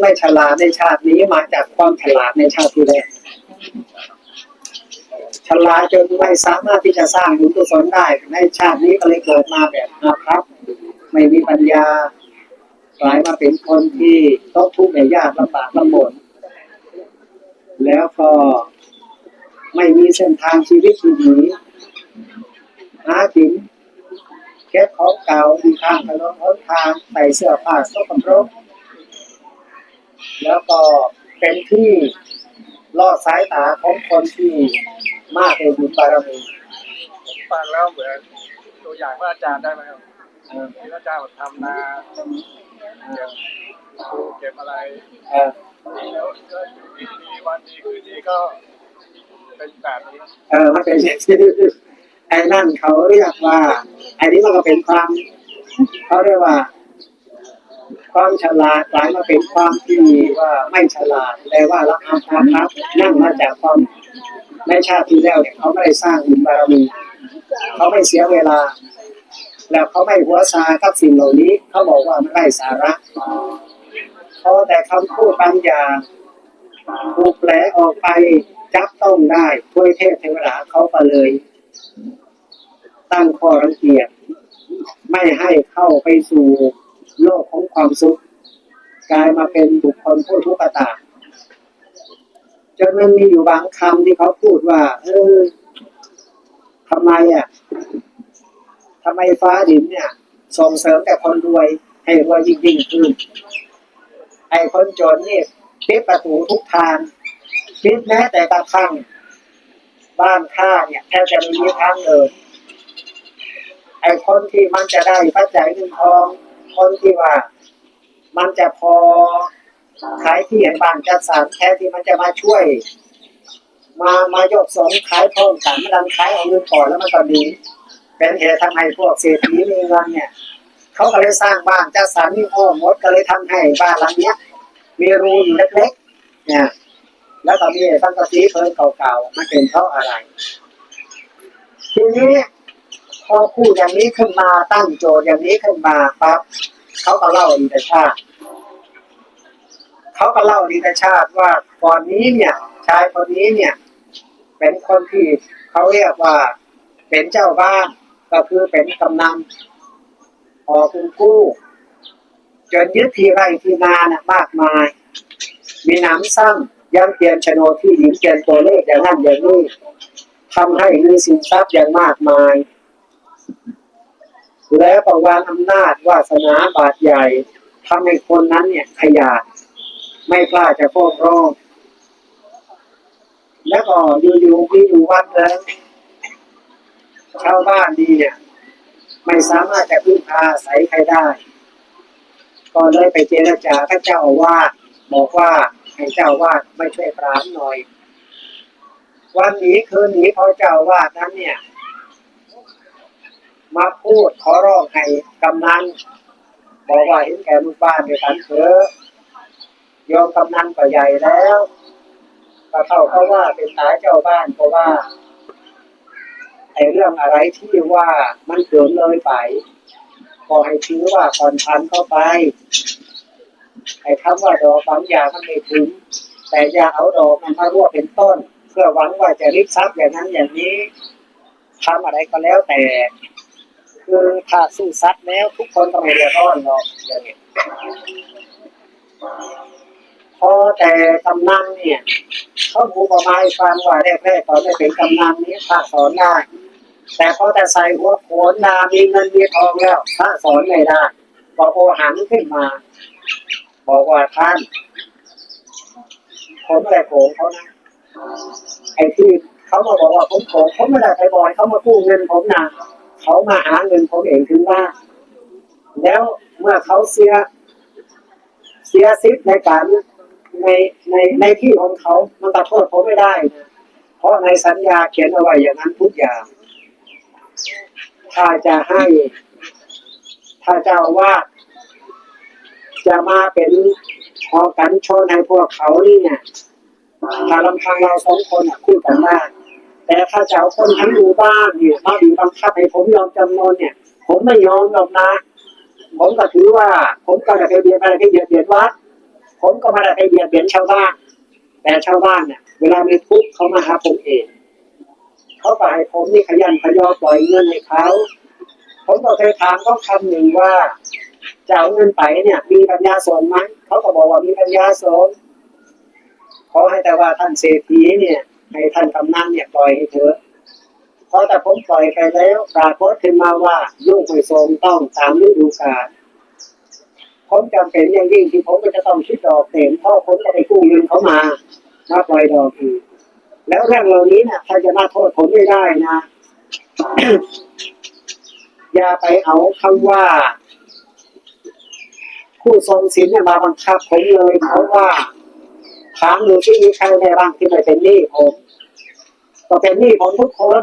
ความคนไม่ฉลาดในชาตินี้มาจากความฉลาดในชาติที่แล้วฉลาดจนไม่สามารถที่จะสร้างบุญกุศลได้ในชาตินี้ก็เลยเกิดมาแบบอาภัพไม่มีปัญญากลายมาเป็นคนที่ต้องทุกข์ในยากลำบากลำบนแล้วก็ไม่มีเส้นทางชีวิตที่ดีหากินเก็บของเก่าดีทางถนนหนทางใส่เสื้อผ้าสกปรก แล้วก็เป็นที่ล่อสายตาของคนที่มากในบุญบารมีผมฟังแล้วเหมือนตัวอย่างพระอาจารย์ได้ไหมครับเออที่พระอาจารย์บอกทำนาเก็บปลูกเก็บอะไรเออแล้วก็อยู่ดีๆวันดีคืนดีก็เป็นแบบนี้เออมันเป็นอย่างที่ไอ้นั่นเขาเรียกว่าไอ้นี้มันก็เป็นความเขาเรียกว่า ความฉลาดกลายมาเป็นความที่ว่าไม่ฉลาดแต่ว่าละอาภาครับ นั่งมาจากความในชาติที่แล้วเนี่ยเขาไม่ได้สร้างบุญบารมีเขาไม่เสียเวลา แล้วเขาไม่หัวซากับสิ่งเหล่านี้เขาบอกว่ามันไร้สาระพอแต่คำพูดบางอย่างถูกแปลออกไปจับต้องได้ถ้วยเทพเทวดาเขาก็เลย ตั้งข้อรังเกียจไม่ให้เข้าไปสู่ โลกของความสุขกลายมาเป็นบุคคลผู้ทุกข์ตาจนมันมีอยู่บางคำที่เขาพูดว่า เออทำไมอะทำไมฟ้าดินเนี่ย ส่งเสริมแต่คนรวย ให้รวยยิ่งยิ่งขึ้นไอ้คนจนนี่ปิดประตูทุกทางปิดแม้แต่กระทั่งบ้านข้าเนี่ยแทบจะม่มีทางเลยไอ้คนที่มันจะได้ปัจจัยเงินทอง คนที่ว่า มันจะพอขายที่ให้บ้านจัดสรรแท้ที่มันจะมาช่วย มามายกสมขายพร้อมกันมันดันขายเอาเงินก่อนแล้วมันก็ดีเป็นเหตุทำให้พวกเศรษฐีมีเงินเนี่ยเขาก็เลยสร้างบ้านจัดสรรมีโอ้หมดก็เลยทำให้บ้านหลังเนี้ยมีรูอยู่เล็กๆเนี่ยแล้วก็มีสังกะสีเพิ่นเก่าๆมันเป็นเพราะอะไรทีนี้ พอพูดอย่างนี้ขึ้นมาตั้งโจทย์อย่างนี้ขึ้นมาปั๊บเขาก็เล่าอดีตชาติ เขาก็เล่าอดีตชาติว่าก่อนนี้เนี่ย ชายคนนี้เนี่ย เป็นคนที่เขาเรียกว่าเป็นเจ้าบ้านก็คือเป็นกำนันพอคุณกู้จนยึดที่ไร่ที่นาน่ะมากมาย มีน้ำซ้ำยังเปลี่ยนโฉนดที่ดินเปลี่ยนตัวเลขอย่างนั้นอย่างนี้ทำให้มีสินทรัพย์อย่างมากมาย แล้วประวางอำนาจวาสนาบาดใหญ่ทำให้คนนั้นเนี่ยขยาดไม่กล้าจะฟ้งร้องแล้วก็อยู่ๆมีอยู่วันหนึงชาวบ้านดีเนี่ย ไม่สามารถจะพึ่งพาอาศัยใครได้ ก็เลยไปเจรจาพระเจ้าอาวาสบอกว่าให้เจ้าอาวาไม่ช่วยปรามหน่อย วันนี้คืนนี้พอเจ้าอาวานั้นเนี่ย มาพูดขอร้องให้กำนันบอกว่าเห็นแก่ลูกบ้านด้วยกันเถอะโยมกำนันก็ใหญ่แล้วก็เข้าเพราว่าเป็นสายเจ้าบ้านเพราะว่าไอ้เรื่องอะไรที่ว่ามันเกินเลยไปก็ให้ถือว่าผ่อนพันเข้าไปไอ้คำว่าดอกบางอย่างมันไม่ถึง แต่ยาเอาดอกมันมารวเป็นต้น เพื่อหวังว่าจะริบทรัพย์อย่างนั้นอย่างนี้ทำอะไรก็แล้วแต่ คือถ้าสู้ซัดแล้วทุกคนก็ไม่เดือดร้อนหรอกอย่างนี้พอแต่กำนันเนี่ยเขาบูประมาณฟังว่าแรกๆตอนได้เป็นกำนันนี้พระสอนได้แต่พอแต่ใส่หัวโขนนามีเงินมีทองแล้วพระสอนไม่ได้บอกโอหังขึ้นมา บอกว่าท่านผมไม่ได้โกงเขานะไอ้ที่เขามาบอกว่าผมโกงผมไม่ได้ไปบอยเขามากู้เงินผมนะ เขามาหาเงินผมเองถึงบ้านแล้วเมื่อเขาเสีย เสียสิทธิ์ในการในในในที่ของเขา มันตัดโทษผมไม่ได้นะเพราะในสัญญาเขียนเอาไว้อย่างนั้นทุกอย่าง ถ้าจะให้ ถ้าเจ้าว่า จะมาเป็นพอกันโชว์ในพวกเขานี่เนี่ยถ้าลำพังเราสองคนคู่กันได้ แต่ถ้าจะเอาคนทั้งหมู่บ้านเนี่ยมาบีบบังคับให้ผมยอมจำนนเนี่ย ผมไม่ยอมหรอกนะผมก็ถือว่า ผมก็จะไปเบียดอะไรไปเบียดเบียดวัดผมก็ม่ได้ไปเบียดเบียนชาวบ้าน แต่ชาวบ้านเนี่ยเวลามีทุกข์เขามาหาผมเองเขาก็ให้ผมนี่ขยันขยอปล่อยเงินให้เขาผมก็เคยถามเขาคำหนึ่งว่าจะเอาเงินไปเนี่ย มีปัญญาสอนไหมเขาก็บอกว่ามีปัญญาสอนขอให้แต่ว่าท่านเศรษฐีเนี่ย ให้ท่านกำนันเนี่ยปล่อยให้เถอะเพราะแต่ผมปล่อยไปแล้วปรากฏขึ้นมาว่ายุ่งไม่ทรงต้องตามฤดูกาลผมจำเป็นอย่างยิ่งที่ผมก็จะต้องคิดดอกเต็มพราะผมก็ไปกู้เงินเขามามาปล่อยดอกอีกแล้วเรื่องเหล่านี้นี่ยใครจะมาโทษผมไม่ได้นะ อย่าไปเอาคำว่า ผู้ทรงศีลเนี่ยมาบังคับผมเลยเพราะว่า ถามดูที่มีใครในบ้างที่ไม่เป็นหนี้ผมก็เป็นหนี้ผมทุกคน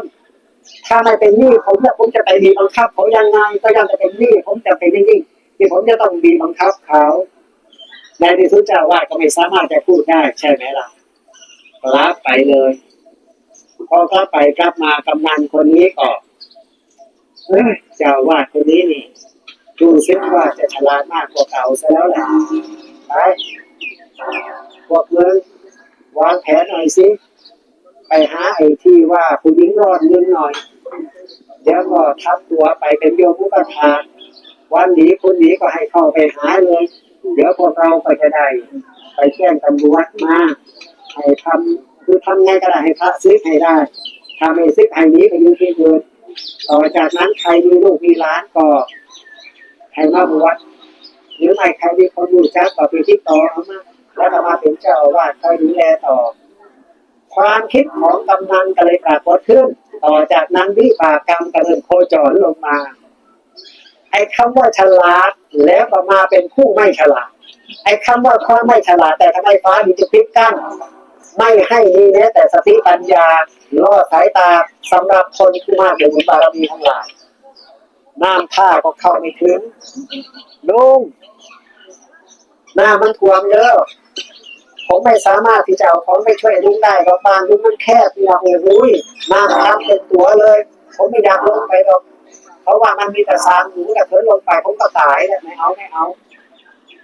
ถ้าไม่เป็นหนี้ผมเนี่ยผมจะไปมีบังคับเขายังไงก็ยังจะเป็นหนี้ผมจะเป็นหนี้ที่ผมจะต้องมีบังคับเขาในที่สุดเจ้าว่าก็ไม่สามารถจะพูดได้ใช่ไหมล่ะรับไปเลยพอกลับไปกลับมากำนันคนนี้ก็เอ้ยเจ้าวาดคนนี้นี่ดูซิว่าจะฉลาดมากกว่าเก่าซะแล้วแหละไป พวกมึงวางแผนหน่อยสิไปหาไอ้ที่ว่าผู้หญิงรอดเงินหน่อย เดี๋ยวก็ทับตัวไปเป็นโยมผู้ประทานวันนี้คนนี้ก็ให้เข้าไปหาเลย เดี๋ยวพวกเราก็จะได้ไปแจ้งตำรวจมาให้ทำคือทำไงก็ได้ให้พระซึกให้ได้ถ้าไม่ซึกให้นี้ไปอยู่ที่อื่นต่อจากนั้นใครมีลูกมีหลานก็ให้มาบวชหรือไม่ใครมีคนรู้จักก็ไปติดต่อเอามา แล้วก็มาเป็นเจ้าอาวาสคอยดูแลต่อ ความคิดของกำนันก็เลยปรากฏขึ้น ต่อจากนั้นวิบากกรรมก็เริ่มโคจรลงมา ไอ้คำว่าฉลาดแล้วก็มาเป็นผู้ไม่ฉลาด ไอ้คำว่าความไม่ฉลาด แต่ทำไมฟ้าดิจะพลิกกั้นไม่ให้มีแม้แต่สติปัญญาล่อสายตาสำหรับคนที่มากเดี๋ยบุญบารมีทั้งหลายน้ำท่าก็เข้าไม่ถึงลุงหน้ำมันท่วมเยอะ ผมไม่สามารถที่จะเอาของไปช่วยลุงได้หรอกบ้านลุงมันแคบเนี่ยโอ้ยน้ำทำเป็นตัวเลย ผมไม่อยากลงไปหรอกเพราะว่ามันมีแต่สามหนูแต่เพิ่ลงไปผมก็ตายเลยไม่เอาไม่เอา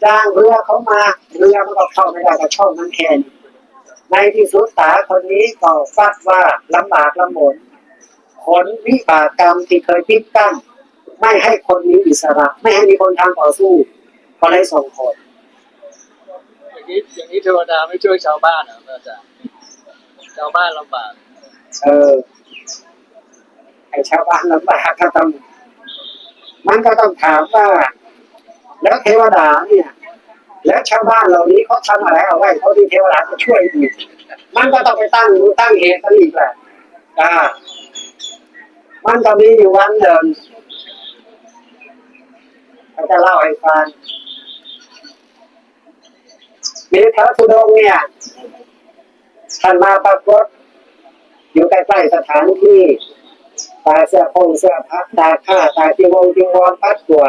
จ้างเรือเขามาเรือมันก็เข้าไม่ได้กับช่องนั้นแค่นในที่สุดตาคนนี้ก็ฟัดว่าลำบากลำบนผลวิบากกรรมที่เคยพิดกั้นไม่ให้คนมีอิสระ ไม่ให้มีคนทางต่อสู้ก็เลยส่งผล อย่างนี้อย่างนี้เทวดาไม่ช่วยชาวบ้านเหรออาจารย์ชาวบ้านลำบากเออให้ชาวบ้านลำบากก็ต้อง มันก็ต้องถามว่า แล้วเทวดาเนี่ย แล้วชาวบ้านเหล่านี้เขาทำอะไรเอาไว้เขาที่เทวดาจะช่วยอีกมันก็ต้องไปตั้งตั้งเหตุกันอีกแหละอ่ามันก็มีอยู่วันหนึ่งเขาจะเล่าให้ฟัง มีพระธุดงเนี่ยท่านมาปรากฏอยู่ใกล้ๆสถานที่ตาเสื้อพงเสื้อพักตาข้าตาจีวงจีวรพัดตัว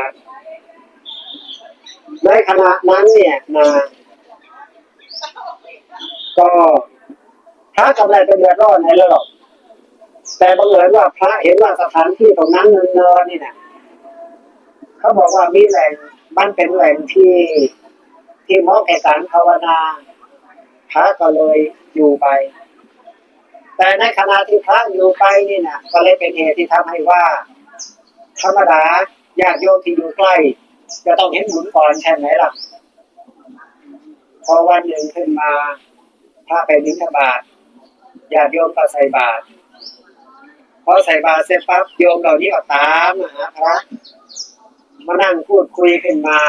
ในขณะนั้นเนี่ยนะก็พระกำลังเป็นเดือดร้อนในระดับแต่บังเอิญว่าพระเห็นว่าสถานที่ตรงนั้นเนินๆนี่นะเขาบอกว่ามีแหล่งมันเป็นแหล่งที่ ที่เหมาะแก่การภาวนาพระก็เลยอยู่ไป แต่ในขณะที่พระอยู่ไปนี่นะก็เลยเป็นเหตุที่ทำให้ว่าธรรมดาญาติโยมที่อยู่ใกล้ จะต้องเห็นหมุนก่อนใช่ไหมล่ะ พอวันหนึ่งขึ้นมาพระไปบิณฑบาตญาติโยมก็ใส่บาตรพอใส่บาตรเสร็จปั๊บโยมเหล่านี้ก็ตามหาพระมานั่งพูดคุยขึ้นมา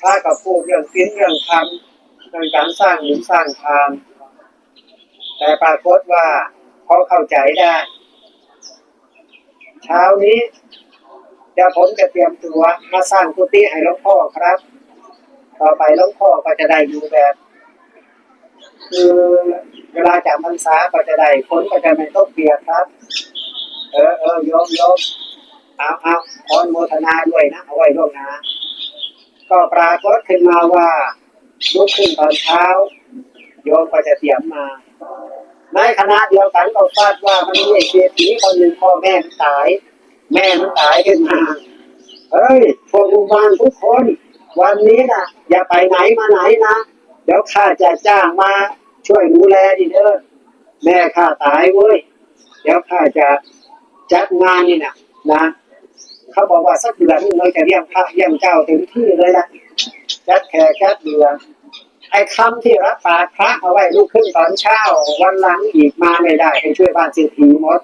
พระก็พูดเรื่องสิ้นเรื่องธรรมเรื่องการสร้างหรือสร้างทานแต่ปรากฏว่าเขาเข้าใจได้เช้านี้เดี๋ยวผมจะเตรียมตัวมาสร้างกุฏิให้หลวงพ่อครับ ต่อไปหลวงพ่อก็จะได้อยู่แบบ คือเวลาจำพรรษาก็จะได้ฝนก็จะไม่ตกเปียกครับ เออเออโยมโยมเอาเอาขออนุโมทนาด้วยนะเอาไว้ล่วงหน้า ก็ปรากฏขึ้นมาว่าลุกขึ้นตอนเช้า โยมก็จะเตรียมมา ในคณะเดียวกันก็ฟาดว่ามันมีไอ้เศรษฐีคนหนึ่งพ่อแม่มันตาย แม่มันตายขึ้นมาเฮ้ยพวกอุบาลทุกคน วันนี้นะอย่าไปไหนมาไหนนะเดี๋ยวข้าจะจ้างมาช่วยดูแลดีเด้อแม่ข้าตายเว้ย เดี๋ยวข้าจะจัดงานนี่นะนะ เขาบอกว่าสักเดือนนึงเราจะเลี้ยงพระเลี้ยงเจ้าเต็มที่เลยนะจัดแขกจัดเดือนไอ้คำที่รับปากพระเอาไว้ลุกขึ้นตอนเช้า วันหลังอีกมาไม่ได้ไปช่วยบ้านเศรษฐีหมด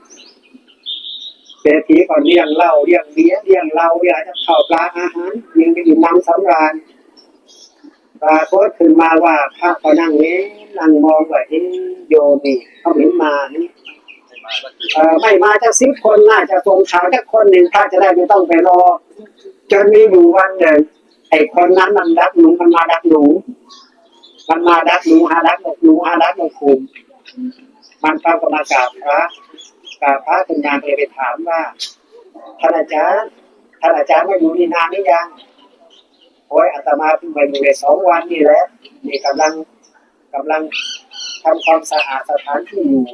เศรษฐีก่อนเลี้ยงเหล้าเลี้ยงเบี้ยร์เลี้ยงเหล้าเลี้ยงข้าวปลาอาหารยิงไปกินน้ำสำราญปรากฏขึ้นมาว่าพระก็นั่งเอ๊ะนั่งมองว่าเอ๊โยมนี่เขาเห็นมานี่มา ไม่มาจะสิบคนน่าจะส่งข่าวแค่คนหนึ่งพระจะได้ไม่ต้องไปรอ จนมีอยู่วันหนึ่งไอ้คนนั้นมันดักหนูมันมาดักหนูมันมาดักหนูหาดักหนูหาดักหนูคุมมันเข้าก็มากราบพระกราบพระเป็นงานเลยไปถามว่าท่านอาจารย์ท่านอาจารย์มาอยู่นี่นานหรือยังโอ้ยอาตมาเพิ่งมาอยู่ในสองวันนี่แหละนี่กำลังกำลังทำความสะอาดสถานที่อยู่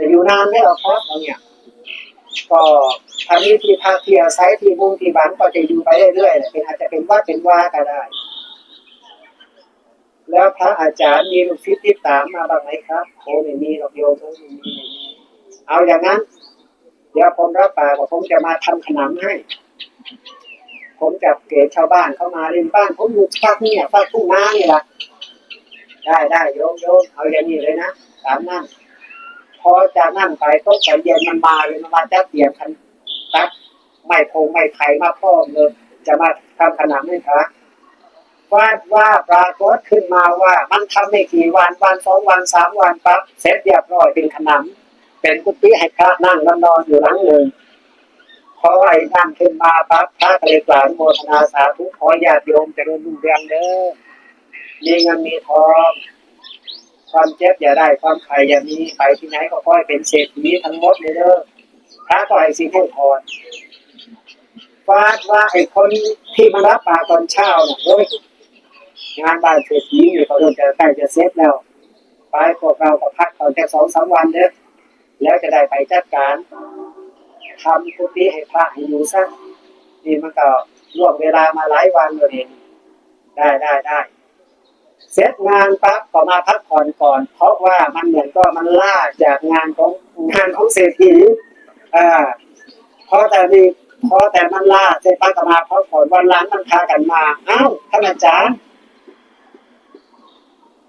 จะอยู่นานไหมหรอครับเราเนี่ย ก็ทางนี้ที่พักที่อาศัยที่มุงที่บ้านก็จะอยู่ไปเรื่อยๆเป็นอาจจะเป็นว่าเป็นว่าก็ได้ แล้วพระอาจารย์มีลูกศิษย์ติดตามมาบ้างไหมครับโอ้ไม่มีหรอกโยมไม่มีเอาอย่างนั้น เดี๋ยวผมรับปากว่าผมจะมาทำขนมให้ ผมจับเกศชาวบ้านเข้ามาเล่นบ้าน ผมอยู่ภาคเนี่ยภาคทุ่งนานี่แหละได้ได้โยมโยมเอาอย่างนี้เลยนะตามนั่น พอจะนั่นไปต้นใจเย็นมันมาเลยมันมาจะเปลี่ยนคันตัดไม่พงไม่ไผ่มาพร้อเลย จะมาทำขนมให้ครับว่าว่าปรากฏขึ้นมาว่ามันทำไม่กี่วันวันสองวันสามวันปั๊บเสร็จเรียบร้อยเป็นขนมเป็นกุฏิให้พระนั่งนอนอยู่หลังหนึ่งพอไอ้นั่นขึ้นมาปั๊บพระเลยกล่าวโมทนาสาธุขอญาติโยมเจริญรุ่งเรืองเด้อมีเงินมีทอง ความเจ็บอย่าได้ ความไข่อย่ามีไปที่ไหนก็ขอให้เป็นเศรษฐีทั้งหมดเลยเด้อพระก็ให้สิ่งให้พรฟาดว่าไอ้คนที่มารับปลาตอนเช้าน่ะโอ้ยงานบ้านเศรษฐีนี่เขาเริ่มจะใกล้จะเสร็จแล้วไปพวกเราก็พักตอนแค่สองสามวันเด้อแล้วจะได้ไปจัดการทำกุฏิให้พระให้อยู่ซะนี่มันก็ล่วงเวลามาหลายวันเลยได้ได้ได้ เสร็จงานปั๊บก็มาพักผ่อนก่อน เพราะว่ามันเหมือนก็มันล่าจากงานของงานของเศรษฐีอ่าพอแต่นี่พอแต่มันล่าเสร็จปั๊บก็มาพักผ่อนวันหลังมันพากันมาอ้าวท่านอาจารย์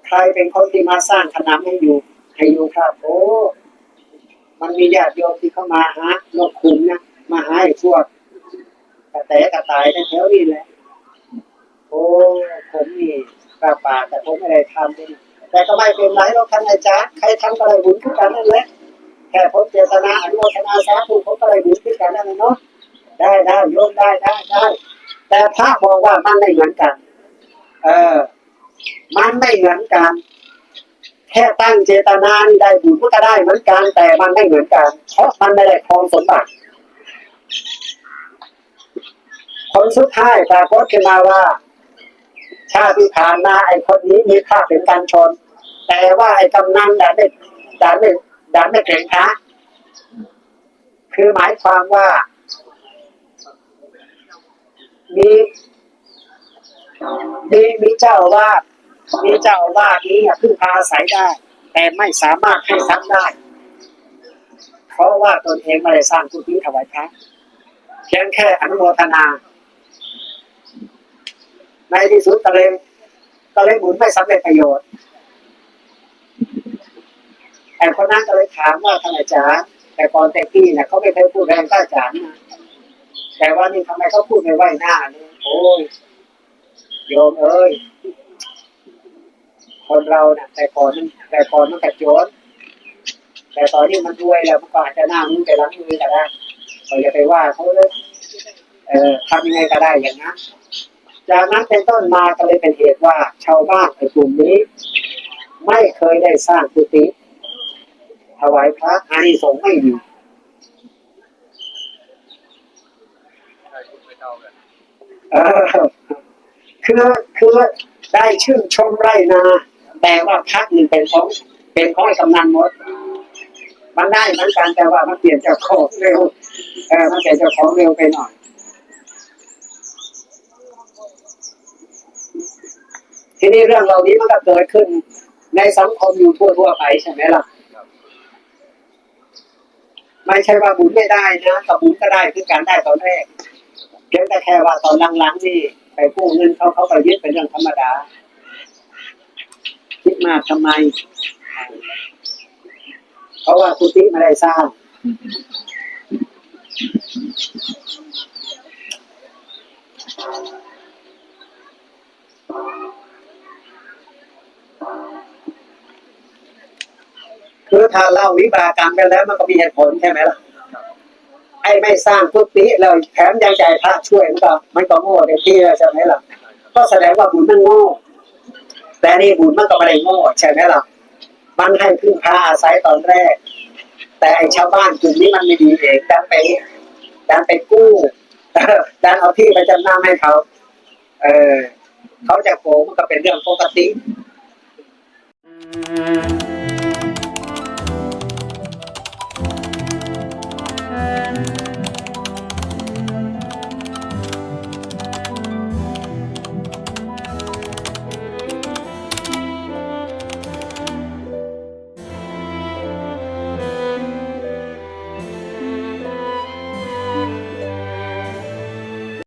ใครเป็นคนที่มาสร้างขนมให้อยู่ให้อยู่ครับโอ้มันมีญาติโยมที่เข้ามาหานกขุนนะมาหาไอ้พวกกระแตกระตายในแถวนี้แหละโอ้ผมนี่ กระปาแต่ผมไม่ได้ทำแต่ก็ไม่เป็นไรหรอกท่านอาจารย์ใครทำก็ได้บุญทุกกันนั่นแหละแค่ผมเจตนาอนุโมทนาสาธุผมก็ได้บุญทุกกันนั่นแหละเนาะได้ได้โยมได้ได้ได้แต่พระบอกว่ามันไม่เหมือนกัน เออ มันไม่เหมือนกัน แค่ตั้งเจตนานี่ได้บุญก็ได้เหมือนกัน แต่มันไม่เหมือนกัน เพราะมันไม่ได้ครองสมบัติผลสุดท้ายปรากฏขึ้นมาว่า ชาติที่ผ่านมาไอ้คนนี้มีค่าเป็นการชน แต่ว่าไอ้กำนันดันไม่ดันไม่ดันไม่เก่งนะคือหมายความว่า มีมีมีเจ้าว่ามีเจ้าอาวานี้พึ่งพาอาศัยได้ แต่ไม่สามารถให้ทรัพย์ได้ เพราะว่าตนเองไม่ได้สร้างกุฏิถวายพระเพียงแค่อนุโมทนา ในที่สุดก็เลยก็เลยบุญไม่สำเร็จประโยชน์แต่คนนั้นก็เลยถามว่าท่านอาจารย์แต่ก่อนแต่พี่เนี่ยเขาไม่เคยพูดแรงท่านอาจารย์แต่ว่านี่ทำไมเขาพูดไม่ไหวหน้าเนี่ยโอ้ยโยมเอ้ยคนเราเนี่ยแต่ก่อนแต่ก่อนมันกระโจนแต่ตอนนี้มันรวยแล้วมันก็อาจจะหน้ามือแต่หลังมือก็ได้เราอย่าไปว่าเขาเลยเออทำยังไงก็ได้อย่างนั้น จากนั้นเป็นต้นมาก็เลยเป็นเหตุว่า ชาวบ้านในกลุ่มนี้ ไม่เคยได้สร้างกุฏิถวายพระอานิสงส์ไม่มีใครพูดไม่เท่ากันเออคือคือได้ชื่นชมไรนา แต่ว่าพักหนึ่งเป็นของเป็นของไอ้กำนันหมด มันได้เหมือนกันแต่ว่ามันเปลี่ยนเจ้าของเร็วเออมันเปลี่ยนเจ้าของเร็วไปหน่อย ทีนี้เรื่องเหล่านี้มันก็เกิดขึ้น ในสังคมอยู่ทั่วๆไปใช่ไหมล่ะไม่ใช่ว่าบุญไม่ได้นะกับบุญก็ได้คือการได้ตอนแรกเพียงแต่แค่ว่าตอนหลังๆนี่ไปกู้เงินเขาเขาก็ยึดเป็นเรื่องธรรมดาคิดมากทำไม เพราะว่ากุฏิไม่ได้สร้าง ถ้าเล่าวิบากรรมกันแล้วมันก็มีเหตุผลใช่ไหมล่ะไอ้ไม่สร้างกุฏิแล้วแถมยังใจพระช่วยมันก็มันก็โง่เต็มที่ใช่ไหมล่ะก็แสดงว่าบุญมันโง่แต่นี่บุญมันก็ไม่ได้โง่ใช่ไหมล่ะมันให้พึ่งพาอาศัยตอนแรก แต่ไอ้ชาวบ้านกลุ่มนี้มันไม่ดีเองดันไปดันไปกู้ดันเอาที่ไปจำนำให้เขา เออเขาจะโกงมันก็เป็นเรื่องปกติ Thank